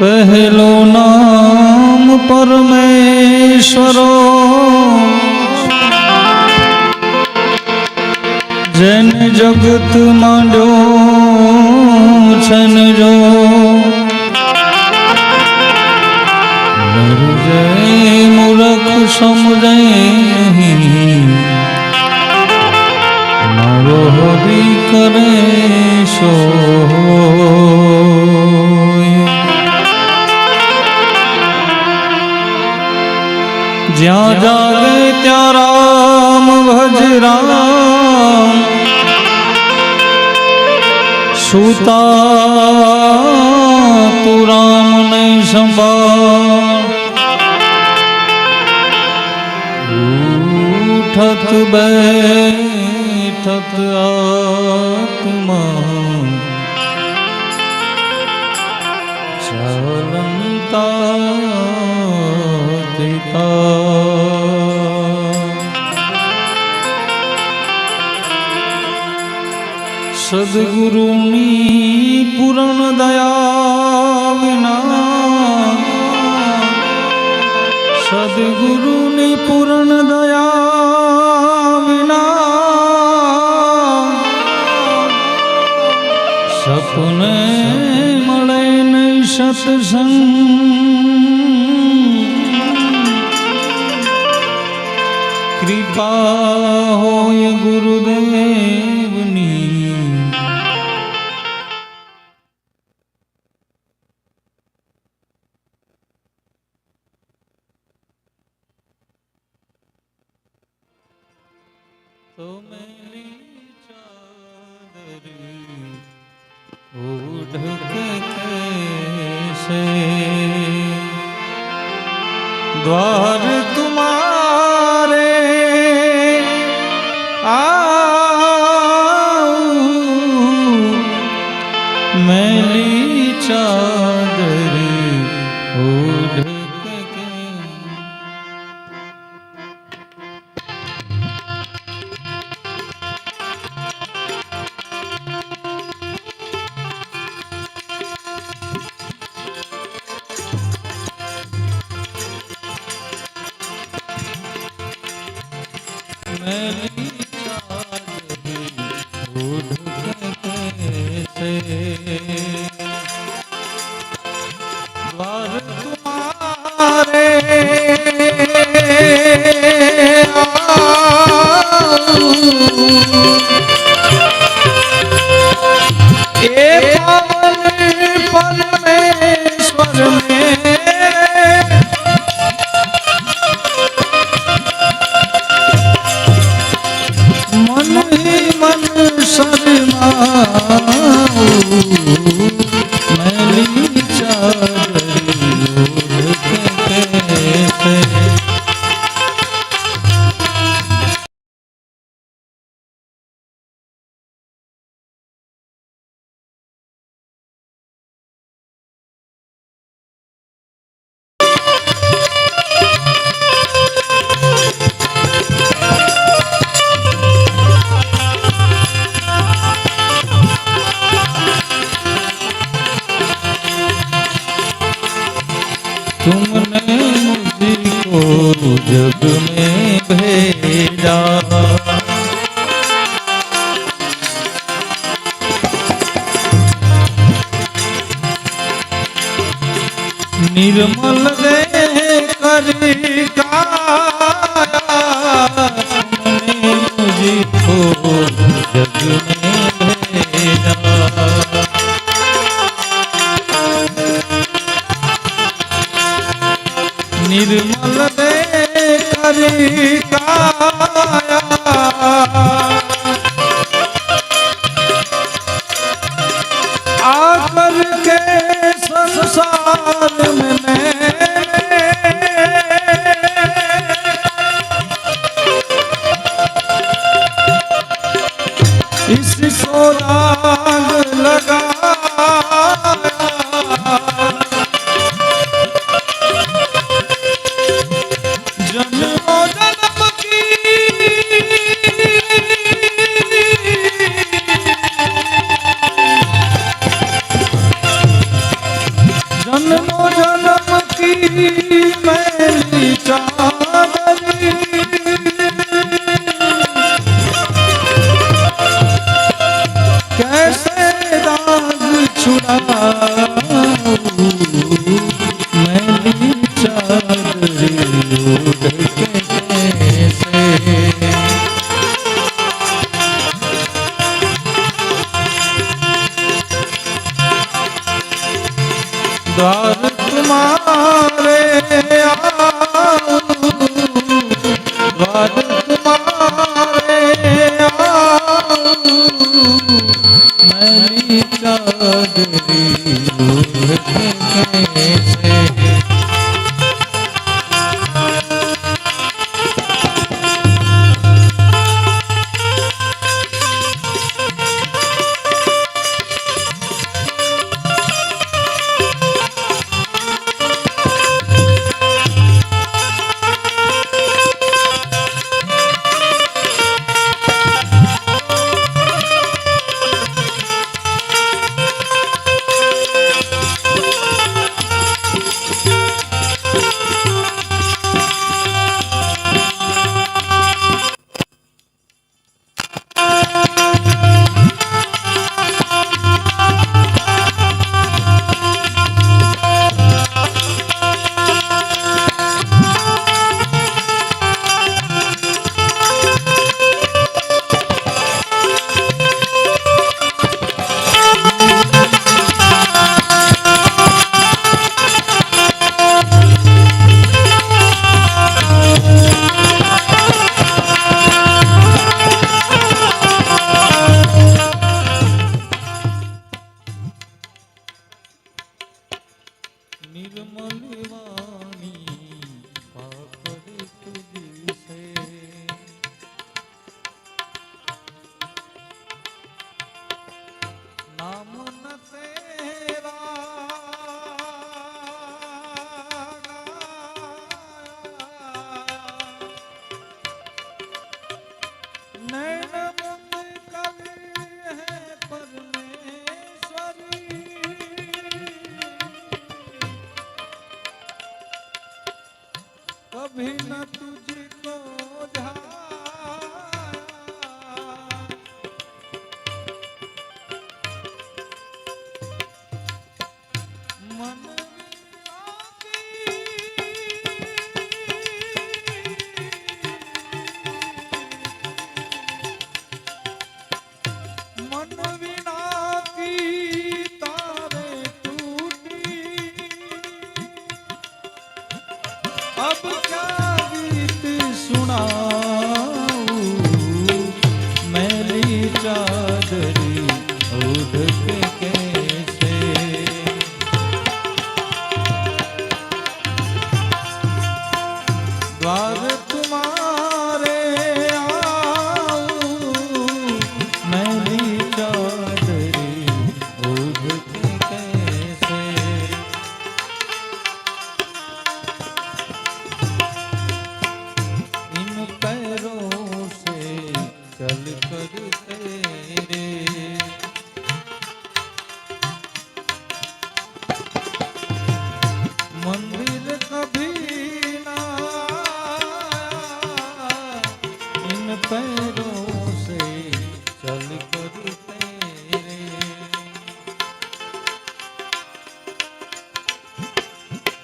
પહેલું નામ પરમેશ્વરો. જેન જગત માંડ્યો છન જો. મૂરખ નહીં. મારો હરિ કરે શો. ज्या जागे त्या राम भज राम सूता तू राम नहीं संभा उठत बैठत आ સદગુરુની પૂરણ દયા વિના સદગુરુની પૂરણ દયા વિના સપને મળે નહીં સત્સંગ કૃપા હોય ગુરુદેવની ઓઢ કે कैसे 嗯。નિર્મલ રે કરી કાયા. મુજી કો જગ નિર્મલ રે કરી કાયા. આકર કે સંસાર one.